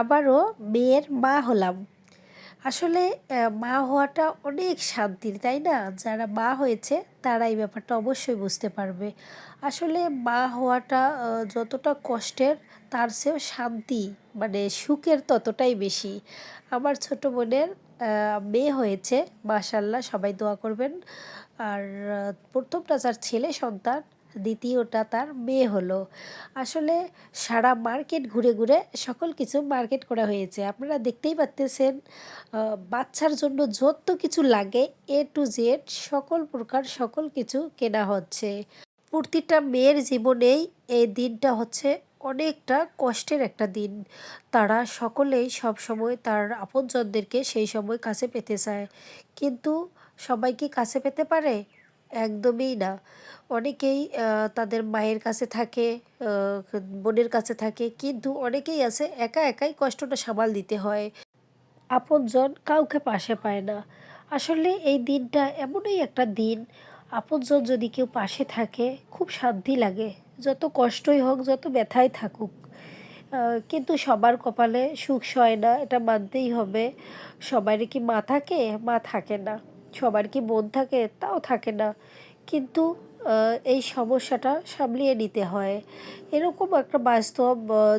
আবারও মেয়ের মা হলাম। আসলে মা হওয়াটা অনেক শান্তির, তাই না? যারা মা হয়েছে, তারা এই ব্যাপারটা অবশ্যই বুঝতে পারবে। আসলে মা হওয়াটা যতটা কষ্টের, তার চেয়েও শান্তি মানে সুখের ততটাই বেশি। আমার ছোট বোনের মেয়ে হয়েছে মাশাল্লাহ সবাই দোয়া করবেন। আর প্রথমটা যার ছেলে সন্তান দ্বিতীয়টা তার মেয়ে হলো। আসলে সারা মার্কেট ঘুরে ঘুরে সকল কিছু মার্কেট করা হয়েছে। আপনারা দেখতেই পাচ্তেছেন বাচ্চার জন্য যত কিছু লাগে এ টু জেড সকল প্রকার সকল কিছু কেনা হচ্ছে। প্রতিটা মেয়ের জীবনেই এই দিনটা হচ্ছে অনেকটা কষ্টের একটা দিন। তারা সকলেই সব সময় তার আপনজনদেরকে সেই সময় কাছে পেতে চায়। কিন্তু সবাই কি কাছে পেতে পারে? একদমই না। অনেকেই তাদের মায়ের কাছে থাকে বোনের কাছে থাকে, কিন্তু অনেকেই আছে একা একাই কষ্টটা সামাল দিতে হয়। আপনজন কাউকে পাশে পায় না। আসলে এই দিনটা এমনই একটা দিন। আপনজন যদি কেউ পাশে থাকে, খুব শান্তি লাগে। যত কষ্টই হোক, যত ব্যথাই থাকুক কিন্তু সবার কপালে সুখ সয় না, এটা মানতেই হবে। সবারই কি মা থাকে? মা থাকে না। সবার কি বোন থাকে? তাও থাকে না। কিন্তু এই সমস্যাটা সামলিয়ে নিতে হয়। এরকম একটা বাস্তব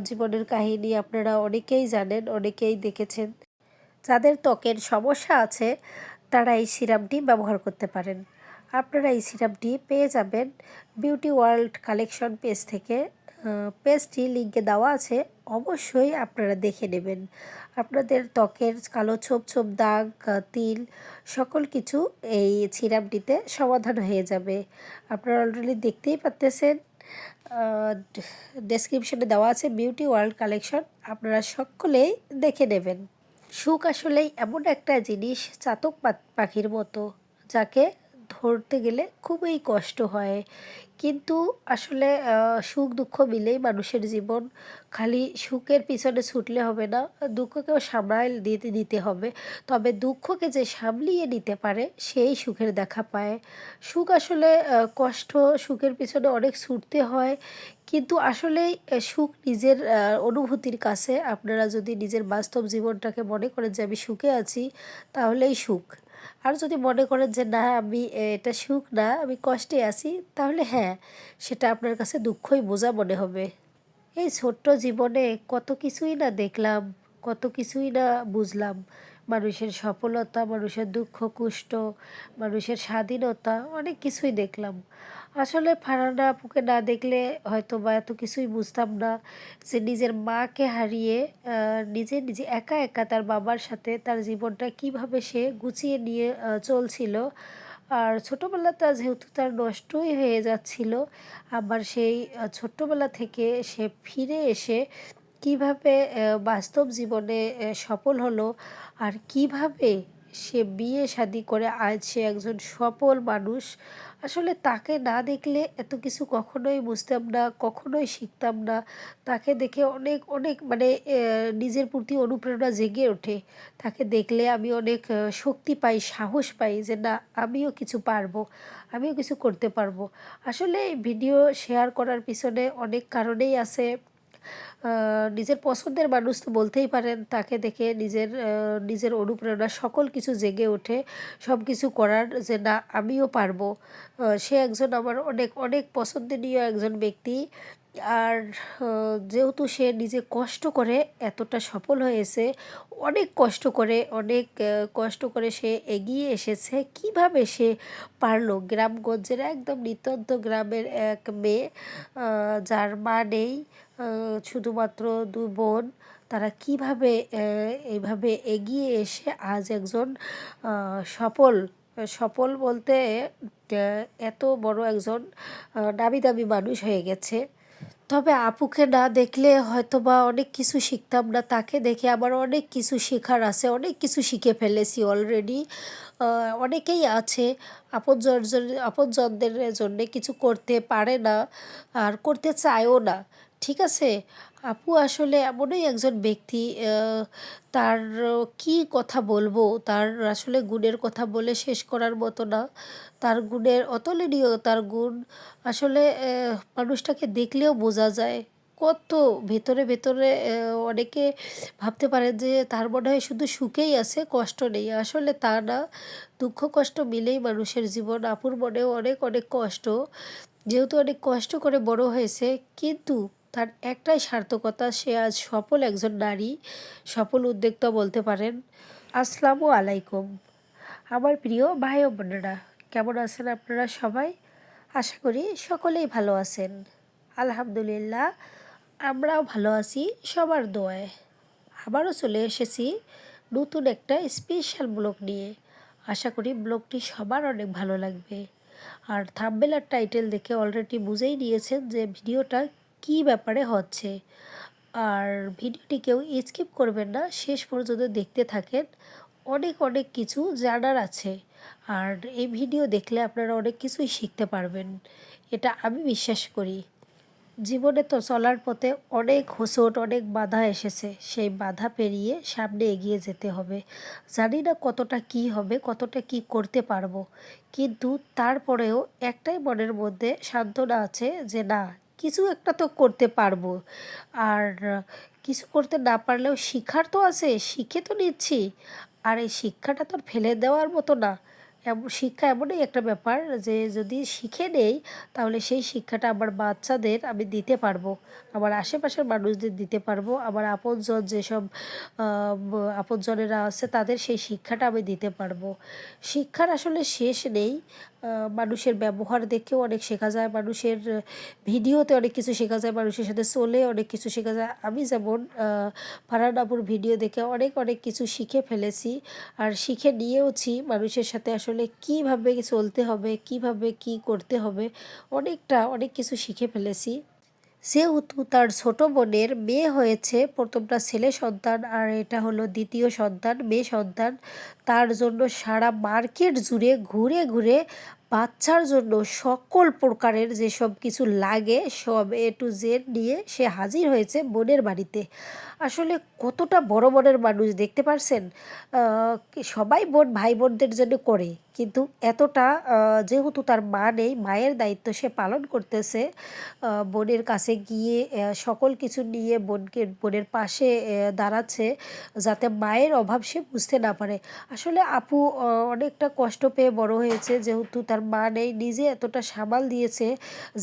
জীবনের কাহিনী আপনারা অনেকেই জানেন, অনেকেই দেখেছেন। যাদের ত্বকের সমস্যা আছে, তারা এই সিরামটি ব্যবহার করতে পারেন। আপনারা এই সিরামটি পেয়ে যাবেন বিউটি ওয়ার্ল্ড কালেকশন পেজ থেকে। পেজটি লিঙ্কে দেওয়া আছে, অবশ্যই আপনারা দেখে নেবেন। আপনাদের ত্বকের কালো ছোপ ছোপ দাগ তিল, সকল কিছু এই সিরামটিতে সমাধান হয়ে যাবে। আপনারা অলরেডি দেখতেই পাচ্তেছেন ডেসক্রিপশনে দেওয়া আছে বিউটি ওয়ার্ল্ড কালেকশন আপনারা সকলেই দেখে নেবেন। সুখ আসলেই এমন একটা জিনিস চাতক পাখির মতো, যাকে ধরতে গেলে খুবই কষ্ট হয়। কিন্তু আসলে সুখ দুঃখ মিলেই মানুষের জীবন। খালি সুখের পিছনে ছুটলে হবে না, দুঃখকেও সামলায় দিতে দিতে হবে। তবে দুঃখকে যে সামলিয়ে নিতে পারে, সেই সুখের দেখা পায়। সুখ আসলে কষ্ট সুখের পিছনে অনেক ছুটতে হয়। কিন্তু আসলেই সুখ নিজের অনুভূতির কাছে। আপনারা যদি নিজের বাস্তব জীবনটাকে মনে করেন যে, আমি সুখে আছি তাহলেই সুখ। আর যদি মনে করেন যে, না, আমি এটা সুখ না, আমি কষ্টে আছি, তাহলে হ্যাঁ সেটা আপনার কাছে দুঃখই বোঝা মনে হবে। এই ছোট্ট জীবনে কত কিছুই না দেখলাম, কত কিছুই না বুঝলাম। মানুষের সফলতা, মানুষের দুঃখ, কুষ্ট, মানুষের স্বাধীনতা, অনেক কিছুই দেখলাম। আসলে ফারানা আপুকে না দেখলে হয়তো বা এত কিছুই বুঝতাম না যে নিজের মাকে হারিয়ে নিজে নিজে একা একা তার বাবার সাথে তার জীবনটা কীভাবে সে গুছিয়ে নিয়ে চলছিল। আর ছোটোবেলা ছোটোবেলাটা যেহেতু তার নষ্টই হয়ে যাচ্ছিল, আবার সেই ছোট্টবেলা থেকে সে ফিরে এসে কীভাবে বাস্তব জীবনে সফল হলো আর কীভাবে সে বিয়ে শাদি করে আজ সে একজন সফল মানুষ। আসলে তাকে না দেখলে এত কিছু কখনোই বুঝতাম না, কখনোই শিখতাম না। তাকে দেখে অনেক অনেক মানে নিজের প্রতি অনুপ্রেরণা জেগে ওঠে। তাকে দেখলে আমি অনেক শক্তি পাই, সাহস পাই যে না, আমিও কিছু পারব, আমিও কিছু করতে পারব। আসলে ভিডিও শেয়ার করার পিছনে অনেক কারণেই আছে। নিজের পছন্দের মানুষ তো বলতেই পারেন, তাকে দেখে নিজের নিজের অনুপ্রেরণা, সকল কিছু জেগে ওঠে সব কিছু করার যে না, আমিও পারব। সে একজন আমার অনেক অনেক পছন্দনীয় একজন ব্যক্তি। আর যেহেতু সে নিজে কষ্ট করে এতটা সফল হয়েছে অনেক কষ্ট করে, অনেক কষ্ট করে সে এগিয়ে এসেছে, কীভাবে সে পারল? গ্রামগঞ্জের একদম নিত্যন্ত গ্রামের এক মেয়ে যার মা নেই শুধুমাত্র দু বোন, তারা কীভাবে এইভাবে এগিয়ে এসে আজ একজন সফল সফল বলতে এত বড় একজন দাবি দাবি মানুষ হয়ে গেছে। তবে আপুকে না দেখলে হয়তো বা অনেক কিছু শিখতাম না, তাকে দেখে আমার অনেক কিছু শেখার আছে, অনেক কিছু শিখে ফেলেছি অলরেডি অনেকেই আছে আপনজন আপনজনদের জন্যে কিছু করতে পারে না, আর করতে চায়ও না, ঠিক আছে? আপু আসলে এমনই একজন ব্যক্তি তার কি কথা বলব? তার আসলে গুণের কথা বলে শেষ করার মতো না। তার গুণের অতুলনীয়, তার গুণ আসলে মানুষটাকে দেখলেও বোঝা যায়। কত ভেতরে ভেতরে অনেকে ভাবতে পারে যে তার মনে হয় শুধু সুখেই আছে, কষ্ট নেই। আসলে তা না। দুঃখ, কষ্ট মিলেই মানুষের জীবন। আপুর মনেও অনেক অনেক কষ্ট। যেহেতু অনেক কষ্ট করে বড় হয়েছে, কিন্তু তার একটাই সার্থকতা, সে আজ সফল একজন নারী, সফল উদ্যোক্তা বলতে পারেন। আসসালামু আলাইকুম। আমার প্রিয় ভাই ও বোনেরা, কেমন আছেন আপনারা সবাই? আশা করি সকলেই ভালো আছেন। আলহামদুলিল্লাহ, আমরাও ভালো আছি সবার দোয়ায়। আবারও চলে এসেছি নতুন একটা স্পেশাল ব্লগ নিয়ে। আশা করি ব্লগটি সবার অনেক ভালো লাগবে। আর থাম্বেলার টাইটেল দেখে অলরেডি বুঝেই নিয়েছেন যে ভিডিওটা কি ব্যাপারে হচ্ছে? আর ভিডিওটি কেউ স্কিপ করবেন না, শেষ পর্যন্ত দেখতে থাকেন। অনেক অনেক কিছু জানার আছে। আর এই ভিডিও দেখলে আপনারা অনেক কিছুই শিখতে পারবেন। এটা আমি বিশ্বাস করি। জীবনে তো চলার পথে অনেক হোসট অনেক বাধা এসেছে। সেই বাধা পেরিয়ে সামনে এগিয়ে যেতে হবে। জানি না কতটা কি হবে, কতটা কি করতে পারব। কিন্তু তারপরেও একটাই মনের মধ্যে সান্ত্বনা আছে যে না কিছু একটা তো করতে পারব। আর কিছু করতে না পারলেও শিখার তো আছে, শিখে তো নিচ্ছি। আর এই শিক্ষাটা তো ফেলে দেওয়ার মতো না। শিক্ষা এমনই একটা ব্যাপার যে যদি শিখে নেই, তাহলে সেই শিক্ষাটা আমার বাচ্চাদের আমি দিতে পারব। আমার আশেপাশের মানুষদের দিতে পারব। আমার আপনজন যেসব আপনজনেরা আছে, তাদের সেই শিক্ষাটা আমি দিতে পারব। শিক্ষার আসলে শেষ নেই। মানুষের ব্যবহার দেখেও অনেক শেখা যায়। মানুষের ভিডিওতে অনেক কিছু শেখা যায়। মানুষের সাথে চলে অনেক কিছু শেখা যায়। আমি যেমন ফারহান ভিডিও দেখে অনেক অনেক কিছু শিখে ফেলেছি। আর শিখে নিয়েওছি মানুষের সাথে আসলে কীভাবে চলতে হবে, কীভাবে কি করতে হবে, অনেকটা, অনেক কিছু শিখে ফেলেছি। সেহেতু তার ছোট বোনের মেয়ে হয়েছে, প্রথমটা ছেলে সন্তান আর এটা হলো দ্বিতীয় সন্তান, মেয়ে সন্তান। তার জন্য সারা মার্কেট জুড়ে ঘুরে ঘুরে বাচ্চার জন্য সকল প্রকারের যেসব কিছু লাগে, সব এ টু জেড নিয়ে সে হাজির হয়েছে বোনের বাড়িতে। আসলে কতটা বড় মনের মানুষ দেখতে পারছেন? সবাই বোন ভাই বোনদের জন্য করে। কিন্তু এতটা যেহেতু তার মা নেই, মায়ের দায়িত্ব সে পালন করতেছে বোনের কাছে গিয়ে সকল কিছু নিয়ে বোনকে, বোনের পাশে দাঁড়াচ্ছে যাতে মায়ের অভাব সে বুঝতে না পারে। আসলে আপু অনেকটা কষ্ট পেয়ে বড় হয়েছে, যেহেতু তার মা নেই, নিজে এতটা সামাল দিয়েছে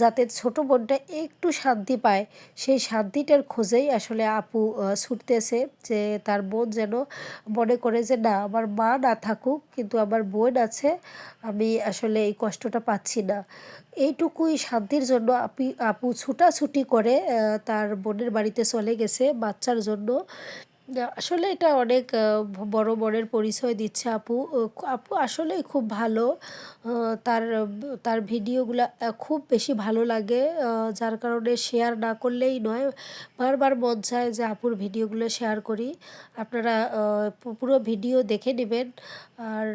যাতে ছোট বোনটা একটু শান্তি পায়। সেই শান্তিটার খোঁজেই আসলে আপু ছুটতেছে যে তার বোন যেন মনে করে যে, না, আমার মা না থাকুক, কিন্তু আমার বোন আছে আমি আসলে এই কষ্টটা পাচ্ছি না। এইটুকুই শান্তির জন্য আপি আপু ছুটাছুটি করে তার বোনের বাড়িতে চলে গেছে বাচ্চার জন্য। আসলে এটা অনেক বড় মনের পরিচয় দিচ্ছে আপু। আপু আসলেই খুব ভালো। তার তার ভিডিওগুলো খুব বেশি ভালো লাগে। যার কারণে শেয়ার না করলেই নয়। বারবার মন চায় যে আপুর ভিডিওগুলো শেয়ার করি। আপনারা পুরো ভিডিও দেখে নেবেন। আর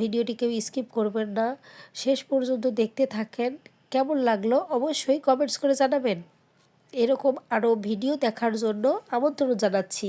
ভিডিওটি কেউ স্কিপ করবেন না। শেষ পর্যন্ত দেখতে থাকেন। কেমন লাগল অবশ্যই কমেন্টস করে জানাবেন। এরকম আরও ভিডিও দেখার জন্য আমন্ত্রণ জানাচ্ছি।